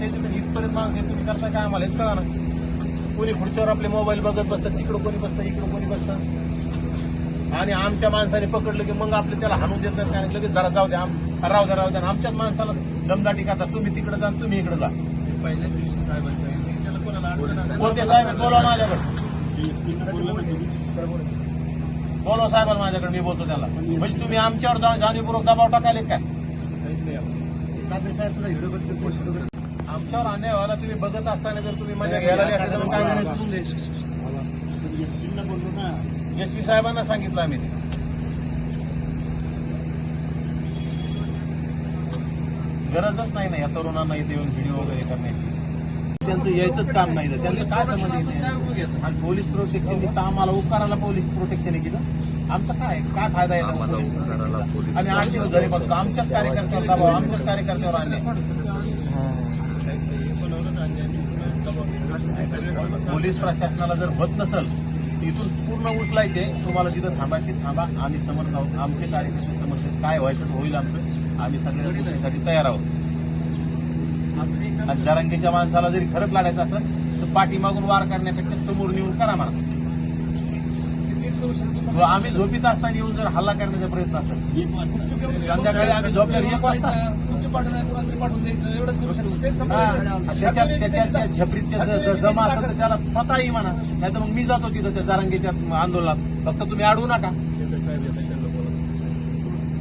माणसं आहे तुम्ही इथपर्यंत माणसं आहे तुम्ही करताय काय आम्हाला? हेच कळा ना कोणी खुर्चीवर आपले मोबाईल बघत बसतात तिकडं कोणी बसतं इकडं कोणी बसतं. आणि आमच्या माणसाने पकडलं की मग आपलं त्याला हाणून देत नाही आणि लगेच जरा जाऊ द्या राहू द्या राहू द्या. आणि आमच्याच माणसाला दमदाटी करतात तुम्ही तिकडे जा आणि तुम्ही इकडे जा. पहिल्याच दिवशी साहेबांचं आहे. त्याला कोणाला अडचण असेल कोणते साहेब? बोलवा माझ्याकडे. बोलवा साहेबाला माझ्याकडे मी बोलतो त्याला. म्हणजे तुम्ही आमच्यावर जाणीवपूर्वक दबाव टाकायले काय? साहेब साहेब तुझा व्हिडिओ करतो वगैरे आमच्यावर अन्याय व्हायला तुम्ही बघत असताना जर तुम्ही मजा घ्यायला तर मग काय बोललो ना. एस पी साहेबांना सांगितलं आम्ही. ते. गरजच नाही ना या तरुणांना इथे येऊन व्हिडिओ वगैरे करण्याची. त्यांचं यायचंच काम नाही त्यांचं काय संबंध येते आणि पोलीस प्रोटेक्शन नुसतं आम्हाला उपकाराला पोलीस प्रोटेक्शन आहे केलं आमचं काय? काय फायदा आहे त्याचा पोलीस protectionचा? आम्ही आठ दिवस घरी बसतो आमच्याच कार्यकर्त्यावर दबाव आमच्याच कार्यकर्त्यावर अन्याय. पोलीस प्रशासनाला जर होत नसेल इथून पूर्ण उचलायचे. तुम्हाला जिथं थांबायचे थांबा. आम्ही समर्थ आहोत आमचे कार्यकर्ते समर्थ. काय व्हायचं होईल आमचं. आम्ही सगळ्या गोष्टीसाठी तयार आहोत. आणि जरांगीच्या माणसाला जरी खरंच लढायचं असेल तर पाठीमागून वार करण्यापेक्षा समोर नेऊन करा म्हणा. जो आम्ही झोपीत असताना येऊन जर हल्ला करण्याचा प्रयत्न असेल संध्याकाळी आम्ही झोपल्यावर एक वाजता. हा, त्याच्यात त्याच्यात त्या झपरीत जमा असेल तर त्याला स्वतःही म्हणा. नाही तर मग मी जातो तिथं त्या जारांगीच्या आंदोलनात. फक्त तुम्ही अडवू नका.